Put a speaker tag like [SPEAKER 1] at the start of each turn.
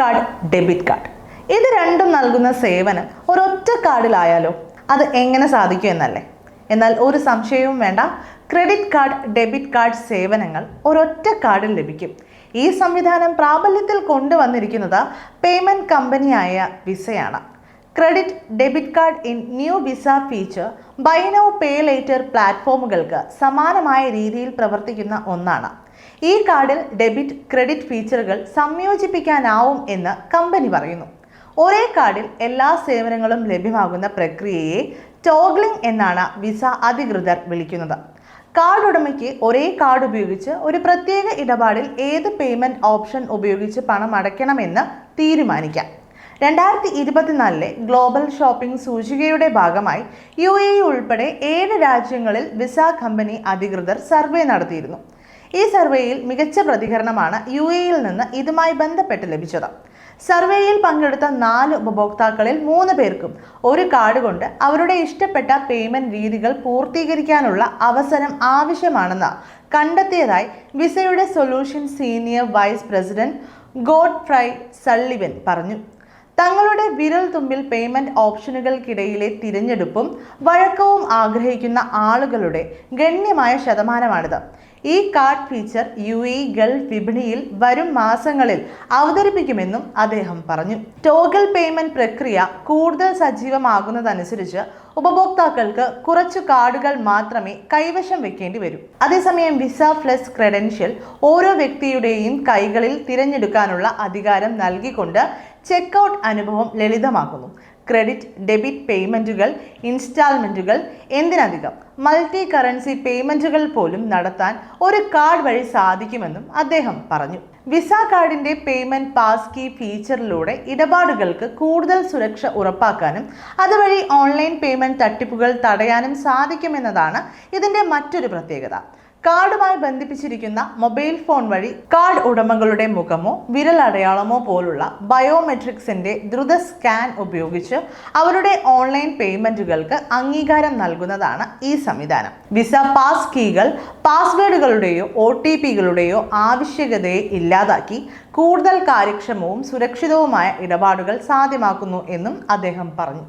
[SPEAKER 1] Card debit card ഇത് രണ്ടും നൽകുന്ന സേവനം ഒരൊറ്റ കാർഡിലായാലോ അത് എങ്ങനെ സാധിക്കും എന്നല്ലേ? എന്നാൽ ഒരു സംശയവും വേണ്ട. ക്രെഡിറ്റ് കാർഡ് ഡെബിറ്റ് കാർഡ് സേവനങ്ങൾ ഒരൊറ്റ കാർഡിൽ ലഭിക്കും. ഈ സംവിധാനം പ്രാബല്യത്തിൽ കൊണ്ടുവന്നിരിക്കുന്നത് പേയ്മെന്റ് കമ്പനിയായ വിസയാണ്. Credit debit card in new Visa feature buy now pay later പ്ലാറ്റ്ഫോമുകൾക്ക് സമാനമായ രീതിയിൽ പ്രവർത്തിക്കുന്ന ഒന്നാണ്. ഈ കാർഡിൽ ഡെബിറ്റ് ക്രെഡിറ്റ് ഫീച്ചറുകൾ സംയോജിപ്പിക്കാനാവും എന്ന് കമ്പനി പറയുന്നു. ഒരേ കാർഡിൽ എല്ലാ സേവനങ്ങളും ലഭ്യമാകുന്ന പ്രക്രിയയെ ടോഗ്ലിംഗ് എന്നാണ് വിസ അധികൃതർ വിളിക്കുന്നത്. കാർഡ് ഉടമയ്ക്ക് ഒരേ കാർഡ് ഉപയോഗിച്ച് ഒരു പ്രത്യേക ഇടപാടിൽ ഏത് പേയ്മെന്റ് ഓപ്ഷൻ ഉപയോഗിച്ച് പണം അടയ്ക്കണമെന്ന് തീരുമാനിക്കാം. രണ്ടായിരത്തി ഇരുപത്തിനാലിലെ ഗ്ലോബൽ ഷോപ്പിംഗ് സൂചികയുടെ ഭാഗമായി യു എ ഉൾപ്പെടെ ഏഴ് രാജ്യങ്ങളിൽ വിസ കമ്പനി അധികൃതർ സർവേ നടത്തിയിരുന്നു. ഈ സർവേയിൽ മികച്ച പ്രതികരണമാണ് യു എയിൽ നിന്ന് ഇതുമായി ബന്ധപ്പെട്ട് ലഭിച്ചത്. സർവേയിൽ പങ്കെടുത്ത നാല് ഉപഭോക്താക്കളിൽ മൂന്ന് പേർക്കും ഒരു കാർഡ് കൊണ്ട് അവരുടെ ഇഷ്ടപ്പെട്ട പേയ്മെന്റ് രീതികൾ പൂർത്തീകരിക്കാനുള്ള അവസരം ആവശ്യമാണെന്ന് കണ്ടെത്തിയതായി വിസയുടെ solution senior vice president Godfrey Sullivan പറഞ്ഞു. തങ്ങളുടെ വിരൽ തുമ്പിൽ പേയ്മെന്റ് ഓപ്ഷനുകൾക്കിടയിലെ തിരഞ്ഞെടുപ്പും വഴക്കവും ആഗ്രഹിക്കുന്ന ആളുകളുടെ ഗണ്യമായ ശതമാനമാണിത്. ഈ card feature U A Gulf വിപണിയിൽ വരും മാസങ്ങളിൽ അവതരിപ്പിക്കുമെന്നും അദ്ദേഹം പറഞ്ഞു. ടോഗൽ പേയ്മെന്റ് പ്രക്രിയ കൂടുതൽ സജീവമാകുന്നതനുസരിച്ച് ഉപഭോക്താക്കൾക്ക് കുറച്ച് കാർഡുകൾ മാത്രമേ കൈവശം വെക്കേണ്ടി വരൂ. അതേസമയം വിസ ഫ്ലസ് ക്രെഡൻഷ്യൽ ഓരോ വ്യക്തിയുടെയും കൈകളിൽ തിരഞ്ഞെടുക്കാനുള്ള അധികാരം നൽകിക്കൊണ്ട് ചെക്ക്ഔട്ട് അനുഭവം ലളിതമാക്കുന്നു. ക്രെഡിറ്റ് ഡെബിറ്റ് പേയ്മെന്റുകൾ ഇൻസ്റ്റാൾമെന്റുകൾ എന്തിനധികം? മൾട്ടി കറൻസി പേയ്മെന്റുകൾ പോലും നടത്താൻ ഒരു കാർഡ് വഴി സാധിക്കുമെന്നും അദ്ദേഹം പറഞ്ഞു. വിസ കാർഡിന്റെ പേയ്മെന്റ് പാസ് കീ ഫീച്ചറിലൂടെ ഇടപാടുകൾക്ക് കൂടുതൽ സുരക്ഷ ഉറപ്പാക്കാനും അതുവഴി ഓൺലൈൻ പേയ്മെന്റ് തട്ടിപ്പുകൾ തടയാനും സാധിക്കുമെന്നതാണ് ഇതിന്റെ മറ്റൊരു പ്രത്യേകത. കാർഡുമായി ബന്ധിപ്പിച്ചിരിക്കുന്ന മൊബൈൽ ഫോൺ വഴി കാർഡ് ഉടമകളുടെ മുഖമോ വിരലടയാളമോ പോലുള്ള ബയോമെട്രിക്സിന്റെ ദ്രുത സ്കാൻ ഉപയോഗിച്ച് അവരുടെ ഓൺലൈൻ പേയ്മെന്റുകൾക്ക് അംഗീകാരം നൽകുന്നതാണ് ഈ സംവിധാനം. വിസ പാസ് കീകൾ പാസ്വേഡുകളുടെയോ ഒ ടി പികളുടെയോ ആവശ്യകതയെ ഇല്ലാതാക്കി കൂടുതൽ കാര്യക്ഷമവും സുരക്ഷിതവുമായ ഇടപാടുകൾ സാധ്യമാക്കുന്നു എന്നും അദ്ദേഹം പറഞ്ഞു.